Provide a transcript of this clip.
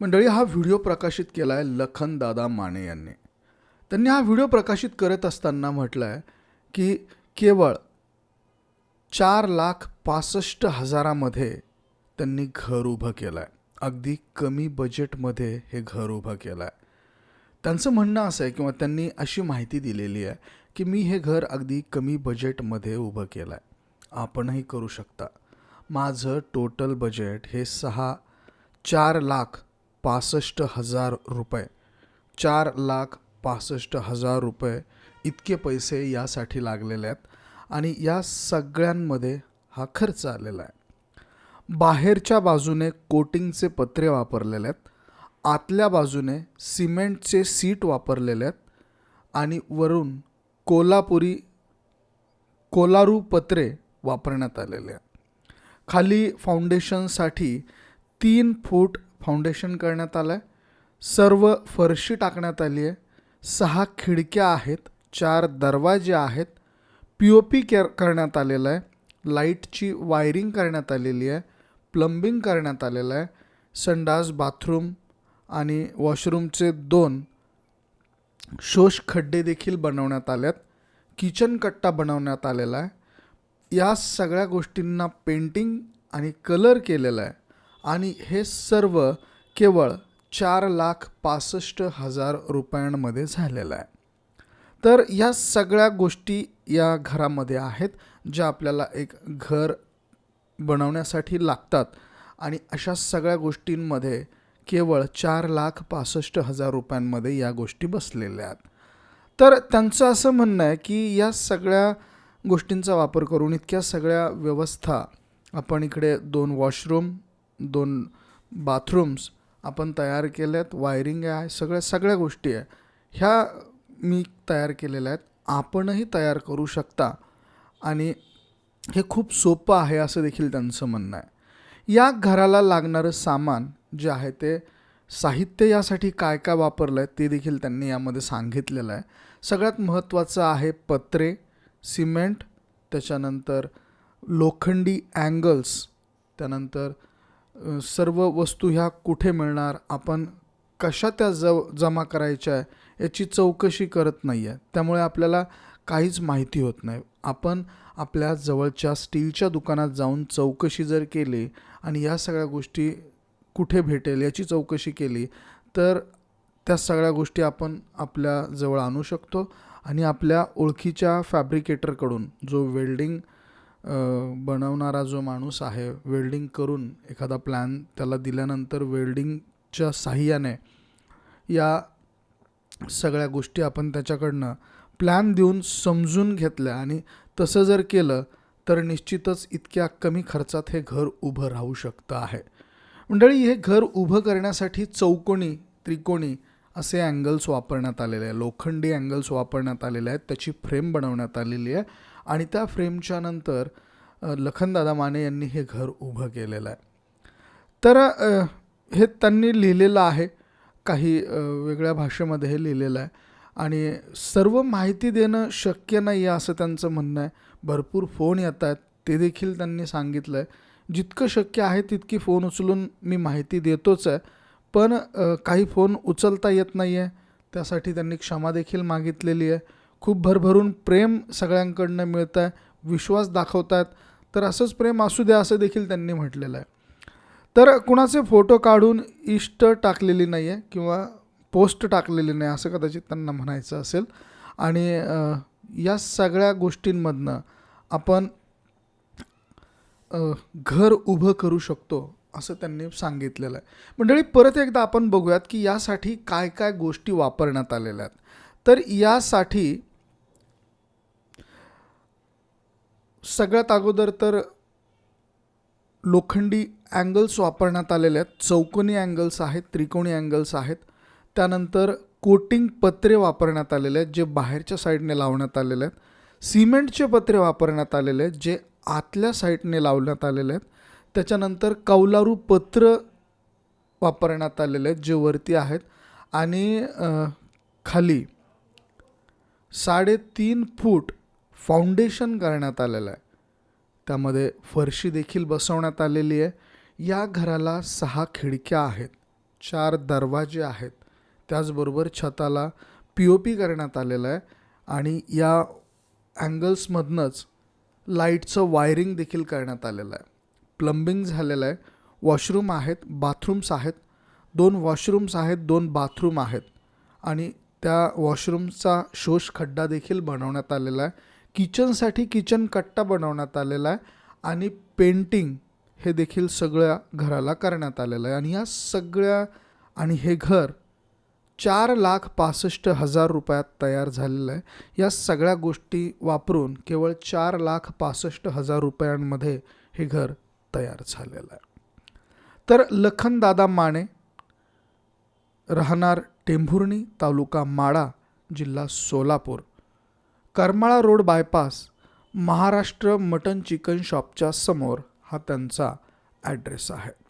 मंडळी हा व्हिडिओ प्रकाशित केला आहे लखन दादा माने यांनी. त्यांनी हा व्हिडिओ प्रकाशित करत असताना म्हटलं आहे की केवळ चार लाख पासष्ट हजारामध्ये त्यांनी घर उभं केलं आहे अगदी कमी बजेटमध्ये हे घर उभं केलं आहे त्यांचं म्हणणं असं आहे किंवा त्यांनी अशी माहिती दिलेली आहे की मी हे घर अगदी कमी बजेटमध्ये उभं केलं आहे आपणही करू शकता. माझं टोटल बजेट हे सहा चार लाख पासष्ट हजार रुपये. चार लाख पासष्ट हजार रुपये इतके पैसे यासाठी लागलेले आहेत आणि या सगळ्यांमध्ये हा खर्च आलेला आहे. बाहेरच्या बाजूने कोटिंगचे पत्रे वापरलेले आहेत. आतल्या बाजूने सिमेंटचे सीट वापरलेले आहेत. आणि वरून कोल्हापुरी कोलारू पत्रे वापरण्यात आलेले आहेत. खाली फाउंडेशनसाठी तीन फूट फाउंडेशन करण्यात आलं आहे सर्व फरशी टाकण्यात आली आहे. सहा खिडक्या आहेत. चार दरवाजे आहेत. पी ओ पी केअर करण्यात आलेलं आहे. लाईटची वायरिंग करण्यात आलेली आहे. प्लंबिंग करण्यात आलेलं आहे. संडास बाथरूम आणि वॉशरूमचे दोन शोष खड्डे देखील बनवण्यात आल्यात किचन कट्टा बनवण्यात आलेला आहे. या सगळ्या गोष्टींना पेंटिंग आणि कलर केलेला आहे. आणि हे सर्व केवळ चार लाख पासष्ट हजार रुपयांमध्ये झालेलं आहे. तर या सगळ्या गोष्टी या घरामध्ये आहेत ज्या आपल्याला एक घर बनवण्यासाठी लागतात. आणि अशा सगळ्या गोष्टींमध्ये केवळ चार लाख पासष्ट हजार रुपयांमध्ये या गोष्टी बसलेल्या आहेत. तर त्यांचं असं म्हणणं आहे की या सगळ्या गोष्टींचा वापर करून इतक्या सगळ्या व्यवस्था आपण इकडे दोन वॉशरूम दोन बाथरूम्स आपण तयार केल्यात वायरिंग आहे सगळ्या सगळ्या गोष्टी आहे. ह्या मी तयार केलेल्या आहेत. आपणही तयार करू शकता. आणि हे खूप सोपं आहे असं देखील त्यांचं म्हणणं आहे. या घराला लागणारं सामान जे आहे ते साहित्य यासाठी काय काय वापरलं आहे ते देखील त्यांनी यामध्ये सांगितलेलं आहे. सगळ्यात महत्त्वाचं आहे पत्रे सिमेंट त्याच्यानंतर लोखंडी अँगल्स त्यानंतर सर्व वस्तू ह्या कुठे मिळणार? आपण कशा त्या ज जमा करायच्या आहे? याची चौकशी करत नाही आहे त्यामुळे आपल्याला काहीच माहिती होत नाही. आपण आपल्या जवळच्या स्टीलच्या दुकानात जाऊन चौकशी जर केली आणि या सगळ्या गोष्टी कुठे भेटेल याची चौकशी केली तर त्या सगळ्या गोष्टी आपण आपल्या जवळ आणू शकतो. आणि आपल्या ओळखीच्या फॅब्रिकेटरकडून जो वेल्डिंग बनवणारा जो माणूस आहे वेल्डिंग करून एखादा प्लॅन त्याला दिल्यानंतर वेल्डिंगच्या साह्याने या सगळ्या गोष्टी आपण त्याच्याकडनं प्लॅन देऊन समजून घेतल्या आणि तसं जर केलं तर निश्चितच इतक्या कमी खर्चात हे घर उभं राहू शकतं आहे. मंडळी हे घर उभं करण्यासाठी चौकोणी त्रिकोणी असे अँगल्स वापरण्यात आलेले आहे लोखंडी अँगल्स वापरण्यात आलेले आहेत. त्याची फ्रेम बनवण्यात आलेली आहे. आणि त्या फ्रेमच्या नंतर लखनदादा माने यांनी हे घर उभं केलेलं आहे. तर हे त्यांनी लिहिलेलं आहे. काही वेगळ्या भाषेमध्ये हे लिहिलेलं आहे. आणि सर्व माहिती देणं शक्य नाही आहे असं त्यांचं म्हणणं आहे. भरपूर फोन येत आहेत. ते देखील त्यांनी सांगितलं आहे जितकं शक्य आहे तितकी फोन उचलून मी माहिती देतोच आहे. पण काही फोन उचलता येत नाही आहे त्यासाठी त्यांनी क्षमा देखील मागितलेली आहे. खूप भरभरून प्रेम सगळ्यांकडनं मिळतं आहे विश्वास दाखवतात तर असंच प्रेम असू द्या असं देखील त्यांनी म्हटलेलं आहे. तर कुणाचे फोटो काढून इष्ट टाकलेली नाही आहे किंवा पोस्ट टाकलेली नाही असं कदाचित त्यांना म्हणायचं असेल. आणि या सगळ्या गोष्टींमधनं आपण घर उभं करू शकतो असं त्यांनी सांगितलेलं आहे. मंडळी परत एकदा आपण बघूयात की यासाठी काय काय गोष्टी वापरण्यात आलेल्या आहेत. तर यासाठी सगळ्यात अगोदर तर लोखंडी अँगल्स वापरण्यात आलेले आहेत. चौकोनी अँगल्स आहेत त्रिकोणी अँगल्स आहेत. त्यानंतर कोटिंग पत्रे वापरण्यात आलेले आहेत जे बाहेरच्या साईडने लावण्यात आलेले आहेत. सिमेंटचे पत्रे वापरण्यात आलेले आहेत जे आतल्या साईडने लावण्यात आलेले आहेत. त्याच्यानंतर कौलारू पत्र वापरण्यात आलेले आहेत जे वरती आहेत. आणि खाली साडेतीन फूट फाउंडेशन करण्यात आलेलं आहे. त्यामध्ये फरशी देखील बसवण्यात आलेली आहे. या घराला सहा खिडक्या आहेत. चार दरवाजे आहेत. त्याचबरोबर छताला पी ओ पी करण्यात आलेलं आहे. आणि या अँगल्समधनंच लाईटचं वायरिंग देखील करण्यात आलेलं आहे. प्लंबिंग झालेलं आहे. वॉशरूम आहेत बाथरूम्स आहेत. दोन वॉशरूम्स आहेत दोन बाथरूम आहेत. आणि त्या वॉशरूमचा शोष खड्डा देखील बनवण्यात आलेला आहे. किचनसाठी किचन कट्टा बनवण्यात आलेला आहे. आणि पेंटिंग हे देखील सगळ्या घराला करण्यात आलेलं आहे. आणि या सगळ्या आणि हे घर चार लाख पासष्ट हजार रुपयात तयार झालेलं आहे. या सगळ्या गोष्टी वापरून केवळ चार लाख पासष्ट हजार रुपयांमध्ये हे घर तयार झालेला आहे. तर लखनदादा माने राहणार टेंभुर्णी तालुका माडा जिल्हा Solapur Karmala road bypass Maharashtra mutton chicken शॉपच्या समोर हा त्यांचा ॲड्रेस आहे.